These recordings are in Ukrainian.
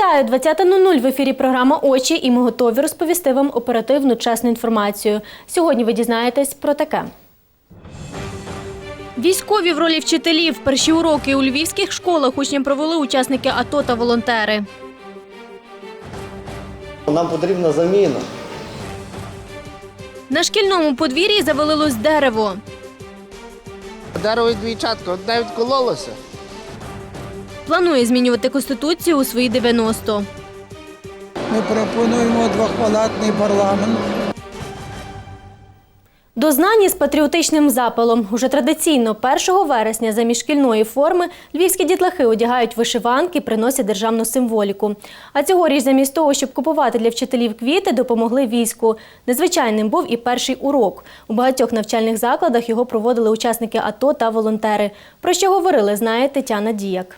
Вітаю! 20.00 в ефірі програма Очі і ми готові розповісти вам оперативну чесну інформацію. Сьогодні ви дізнаєтесь про таке. Військові в ролі вчителів. Перші уроки у львівських школах учням провели учасники АТО та волонтери. Нам потрібна заміна. На шкільному подвір'ї завалилось дерево. Дерево двійчатка, одне відкололося. Планує змінювати конституцію у свої 90. Ми пропонуємо двохпалатний парламент. До знані з патріотичним запалом. Уже традиційно 1 вересня замість шкільної форми львівські дітлахи одягають вишиванки, приносять державну символіку. А цьогоріч замість того, щоб купувати для вчителів квіти, допомогли війську. Незвичайним був і перший урок. У багатьох навчальних закладах його проводили учасники АТО та волонтери. Про що говорили, знає Тетяна Діяк.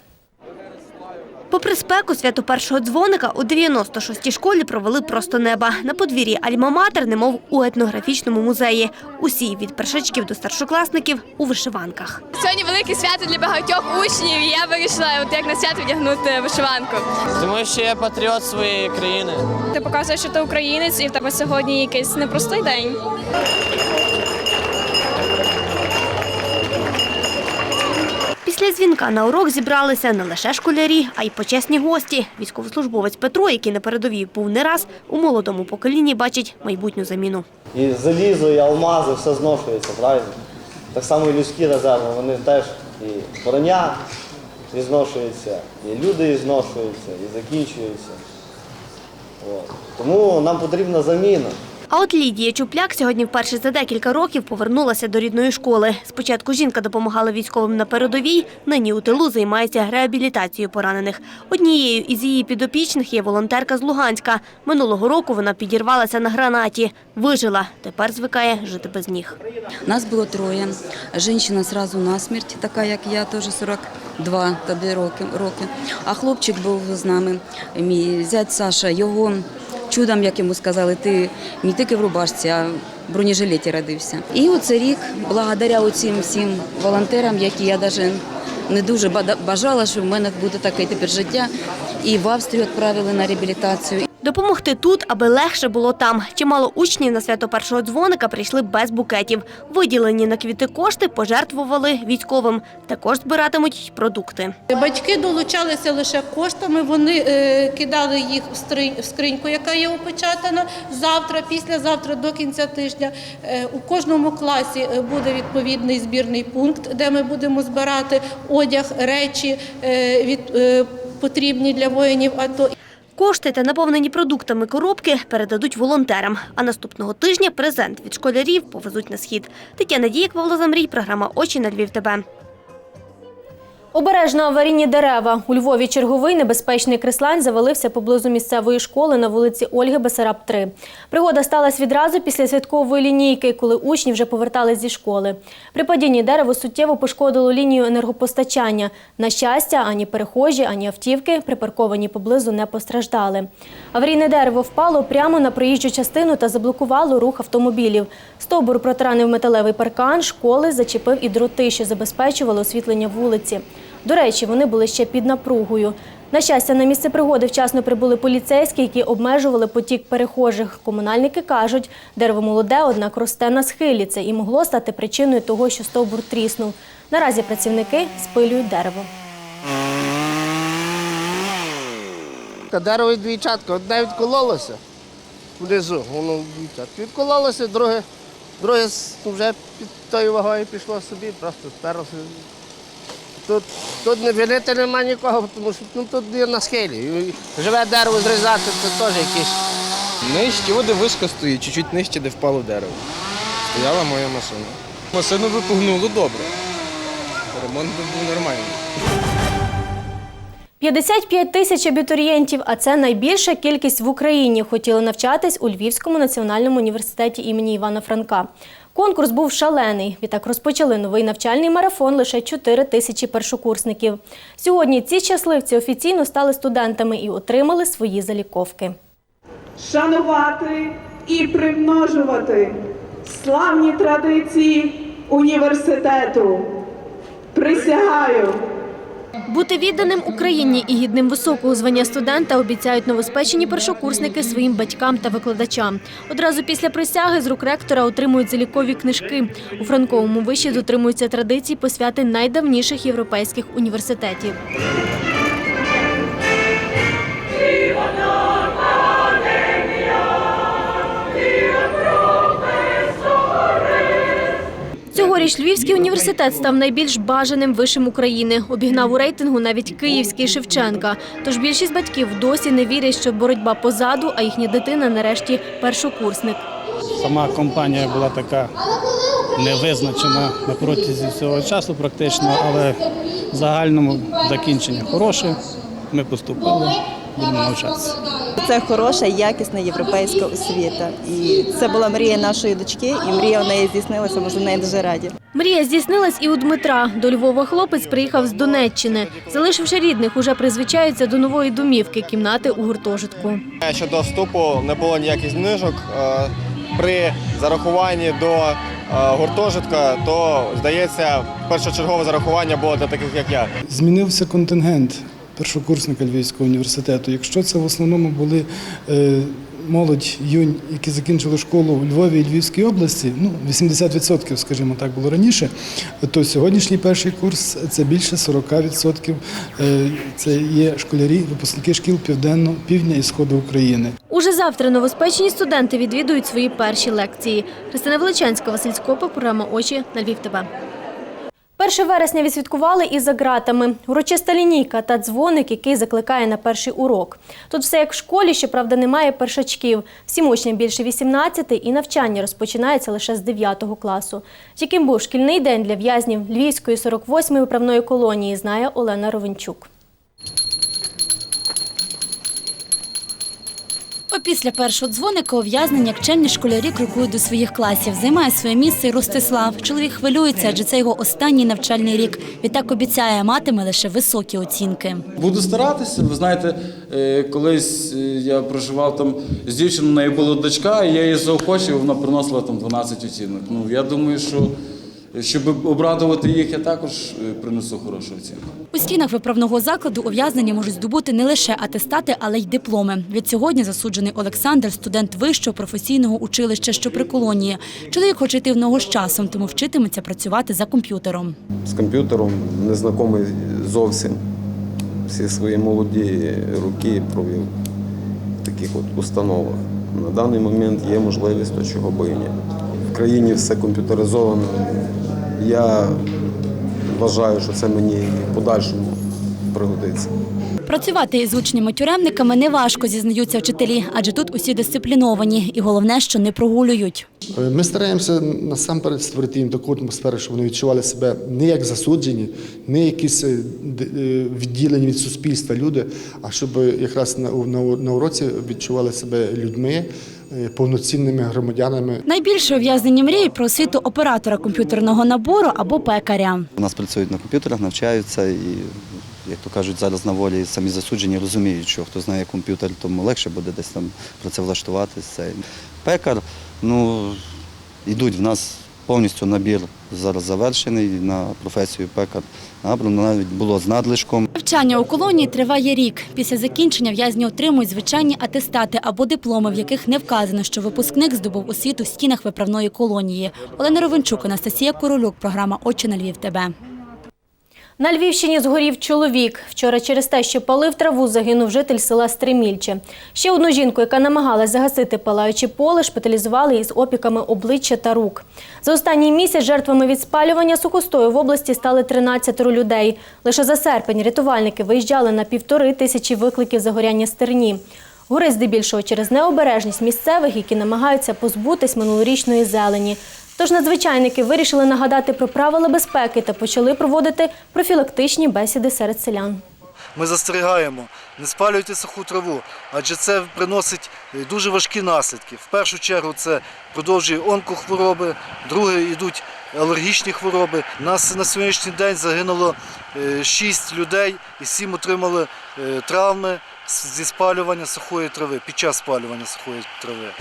Попри спеку свято першого дзвоника у 96-й школі провели просто неба. На подвір'ї Альма-Матер, немов у етнографічному музеї. Усі від першачків до старшокласників у вишиванках. Сьогодні велике свято для багатьох учнів, і я вирішила от як на свято вдягнути вишиванку. Тому що я патріот своєї країни. Ти показуєш, що ти українець, і в тебе сьогодні якийсь непростий день. Після дзвінка на урок зібралися не лише школярі, а й почесні гості. Військовослужбовець Петро, який на передовій був не раз, у молодому поколінні бачить майбутню заміну. І залізо, і алмази, все зношується, правильно? Так само і людські резерви, вони теж і броня і зношується, і люди зношуються, і закінчуються. От. Тому нам потрібна заміна. А от Лідія Чупляк сьогодні вперше за декілька років повернулася до рідної школи. Спочатку жінка допомагала військовим на передовій, нині у тилу займається реабілітацією поранених. Однією із її підопічних є волонтерка з Луганська. Минулого року вона підірвалася на гранаті. Вижила, тепер звикає жити без ніг. Нас було троє. Жінка сразу насмерть, така як я, теж 42 тоді роки. А хлопчик був з нами, мій зять Саша, його чудом, як йому сказали, ти не тільки в рубашці, а в бронежилеті родився. І оцей рік, благодаря цим всім волонтерам, які я навіть не дуже бажала, що в мене буде таке тепер життя. І в Австрію відправили на реабілітацію. Допомогти тут, аби легше було там. Чимало учнів на свято першого дзвоника прийшли без букетів. Виділені на квіти кошти пожертвували військовим. Також збиратимуть продукти. Батьки долучалися лише коштами, вони е, кидали їх в скриньку, яка є опечатана. Завтра, післязавтра, до кінця тижня е, у кожному класі е, буде відповідний збірний пункт, де ми будемо збирати одяг, речі від, потрібні для воїнів АТО. Кошти та наповнені продуктами коробки передадуть волонтерам. А наступного тижня презент від школярів повезуть на схід. Тетяна Дієк, Павло Замрій, програма Очі на Львів. ТБ. Обережно аварійні дерева. У Львові черговий небезпечний крислань завалився поблизу місцевої школи на вулиці Ольги Бесараб 3. Пригода сталася відразу після святкової лінійки, коли учні вже повертались зі школи. При падінні дерево суттєво пошкодило лінію енергопостачання. На щастя, ані перехожі, ані автівки, припарковані поблизу, не постраждали. Аварійне дерево впало прямо на проїжджу частину та заблокувало рух автомобілів. Стовбур протаранив металевий паркан, школи зачепив і дроти, що забезпечували освітлення вулиці. До речі, вони були ще під напругою. На щастя, на місце пригоди вчасно прибули поліцейські, які обмежували потік перехожих. Комунальники кажуть, дерево молоде, однак росте на схилі. Це і могло стати причиною того, що стовбур тріснув. Наразі працівники спилюють дерево. Дерево двійчатка, одне відкололося внизу, воно двійчатка. Відкололося, друге, друге вже під тою вагою пішло собі, просто сперлося. Тут, тут не винити нема нікого, тому що ну, тут є на схилі. Живе дерево зрізати, це теж якісь. Нижче, води вишка стоїть, чуть-чуть нижче, де впало дерево. Стояла моя машина. Машину випугнуло добре. Ремонт був нормальний. 55 тисяч абітурієнтів, а це найбільша кількість в Україні. Хотіли навчатись у Львівському національному університеті імені Івана Франка. Конкурс був шалений. Відтак розпочали новий навчальний марафон лише 4 тисячі першокурсників. Сьогодні ці щасливці офіційно стали студентами і отримали свої заліковки. шанувати і примножувати славні традиції університету. Присягаю Бути відданим Україні і гідним високого звання студента обіцяють новоспечені першокурсники своїм батькам та викладачам. Одразу після присяги з рук ректора отримують залікові книжки. У Франковому виші дотримуються традицій посвяти найдавніших європейських університетів. Цьогоріч Львівський університет став найбільш бажаним вишем України. Обігнав у рейтингу навіть Київський Шевченка. Тож більшість батьків досі не вірять, що боротьба позаду, а їхня дитина нарешті першокурсник. Сама компанія була така невизначена на протязі всього часу практично, але в загальному закінчення хороше. Ми поступили, будемо навчатися. Це хороша, якісна європейська освіта. І це була мрія нашої дочки, і мрія в неї здійснилася. Ми за неї дуже раді. Мрія здійснилась і у Дмитра. До Львова хлопець приїхав з Донеччини. Залишивши рідних, уже призвичається до нової домівки, кімнати у гуртожитку. Щодо вступу не було ніяких знижок. Е, При зарахуванні до е, гуртожитка, то здається, першочергове зарахування було для таких, як я. Змінився контингент першокурсника Львівського університету. Якщо це в основному були е, молодь, юнь, які закінчили школу у Львові і Львівській області, ну 80%, скажімо так, було раніше, то сьогоднішній перший курс це більше 40%. Е, Це є школярі, випускники шкіл південно, півдня і сходу України. Уже завтра новоспечені студенти відвідують свої перші лекції. Христина Величанська, Василь Скопик, програма Очі на Львів ТВ. 1 вересня відсвяткували і за ґратами. Урочиста лінійка та дзвоник, який закликає на перший урок. Тут все як в школі, щоправда, немає першачків. Всім учням більше 18 і навчання розпочинається лише з 9 класу. Яким був шкільний день для в'язнів Львівської 48-ї управної колонії, знає Олена Ровенчук. Опісля першого дзвоника ув'язнення як школярі крокують до своїх класів. Займає своє місце і Ростислав. Чоловік хвилюється, адже це його останній навчальний рік. Відтак обіцяє, матиме лише високі оцінки. Буду старатися. Ви знаєте, е, колись е, я проживав там з дівчиною, у неї була дочка, і я її заохочив, вона приносила там 12 оцінок. Ну я думаю, що щоб обрадувати їх, я також е, принесу хорошу оцінку. У стінах виправного закладу ув'язнені можуть здобути не лише атестати, але й дипломи. Від сьогодні засуджений Олександр, студент вищого професійного училища, що при колонії. Чоловік хоче йти в ногу з часом, тому вчитиметься працювати за комп'ютером. з комп'ютером, незнайомий зовсім. Всі свої молоді роки провів в таких от установах. На даний момент є можливість, то чого би і ні. В країні все комп'ютеризовано. Я вважаю, що це мені в подальшому пригодиться. Працювати із учнями-тюремниками неважко, зізнаються вчителі, адже тут усі дисципліновані. І головне, що не прогулюють. Ми стараємося насамперед створити їм таку атмосферу, щоб вони відчували себе не як засуджені, не якісь е, е, відділені від суспільства люди, а щоб якраз на, уроці відчували себе людьми, е, повноцінними громадянами. Найбільше ув'язнені мріють про освіту оператора комп'ютерного набору або пекаря. У нас працюють на комп'ютерах, навчаються і, як то кажуть, зараз на волі самі засуджені розуміють, що хто знає комп'ютер, тому легше буде десь там працевлаштуватися. Пекар, ну, йдуть в нас повністю набір зараз завершений на професію пекар. Набрано навіть було з надлишком. Навчання у колонії триває рік. Після закінчення в'язні отримують звичайні атестати або дипломи, в яких не вказано, що випускник здобув освіту в стінах виправної колонії. Олена Ровенчук, Анастасія Королюк, програма Очі на Львів. ТБ. На Львівщині згорів чоловік. Вчора через те, що палив траву, загинув житель села Стримільче. Ще одну жінку, яка намагалась загасити палаюче поле, шпиталізували із опіками обличчя та рук. За останній місяць жертвами від спалювання сухостою в області стали 13 людей. Лише за серпень рятувальники виїжджали на півтори тисячі викликів загоряння стерні. Гори здебільшого через необережність місцевих, які намагаються позбутись минулорічної зелені. Тож надзвичайники вирішили нагадати про правила безпеки та почали проводити профілактичні бесіди серед селян. Ми застерігаємо, не спалюйте суху траву, адже це приносить дуже важкі наслідки. В першу чергу це продовжує онкохвороби, друге йдуть алергічні хвороби. Нас на сьогоднішній день загинуло 6 людей і 7 отримали е, травми зі спалювання сухої трави, під час спалювання сухої трави.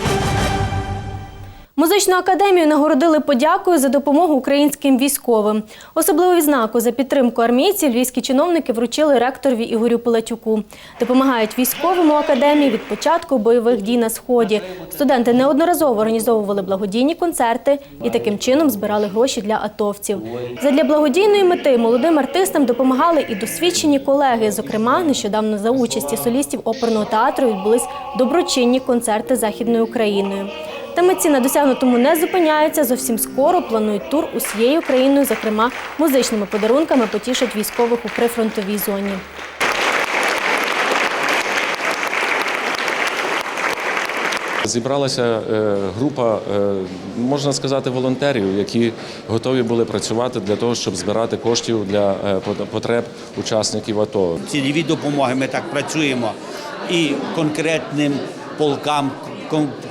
Музичну академію нагородили подякою за допомогу українським військовим. Особливу відзнаку за підтримку армійців львівські чиновники вручили ректорові Ігорю Пилатюку. Допомагають військовому академії від початку бойових дій на сході. Студенти неодноразово організовували благодійні концерти і таким чином збирали гроші для атовців. Задля благодійної мети молодим артистам допомагали і досвідчені колеги. Зокрема, нещодавно за участі солістів оперного театру відбулись доброчинні концерти Західною Україною. Та митці на досягнутому не зупиняються. Зовсім скоро планують тур усією країною, зокрема музичними подарунками потішать військових у прифронтовій зоні. Зібралася е, група, е, можна сказати, волонтерів, які готові були працювати для того, щоб збирати коштів для е, потреб учасників АТО. цільові допомоги ми так працюємо і конкретним полкам,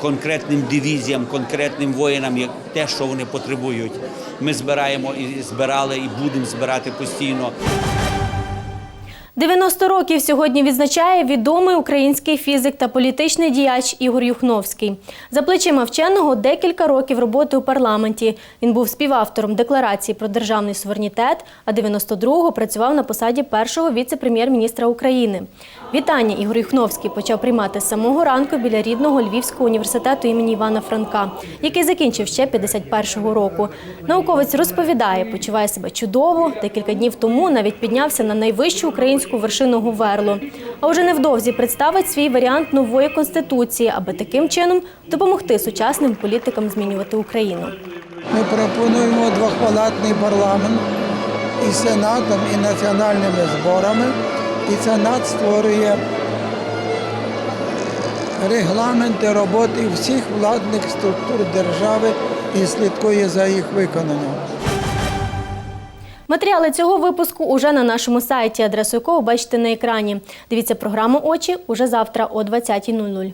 конкретним дивізіям, конкретним воїнам, як те, що вони потребують. Ми збираємо і збирали, і будемо збирати постійно. 90 років сьогодні відзначає відомий український фізик та політичний діяч Ігор Юхновський. За плечима вченого декілька років роботи у парламенті. Він був співавтором декларації про державний суверенітет, а 92-го працював на посаді першого віце-прем'єр-міністра України. Вітання Ігор Юхновський почав приймати з самого ранку біля рідного Львівського університету імені Івана Франка, який закінчив ще 51-го року. Науковець розповідає, почуває себе чудово. Декілька днів тому навіть піднявся на найвищу українську вершину Гуверло. А вже невдовзі представить свій варіант нової конституції, аби таким чином допомогти сучасним політикам змінювати Україну. Ми пропонуємо двохпалатний парламент і сенатом, і національними зборами. І сенат створює регламенти роботи всіх владних структур держави і слідкує за їх виконанням. Матеріали цього випуску уже на нашому сайті, адресу якого бачите на екрані. Дивіться програму Очі уже завтра о 20.00.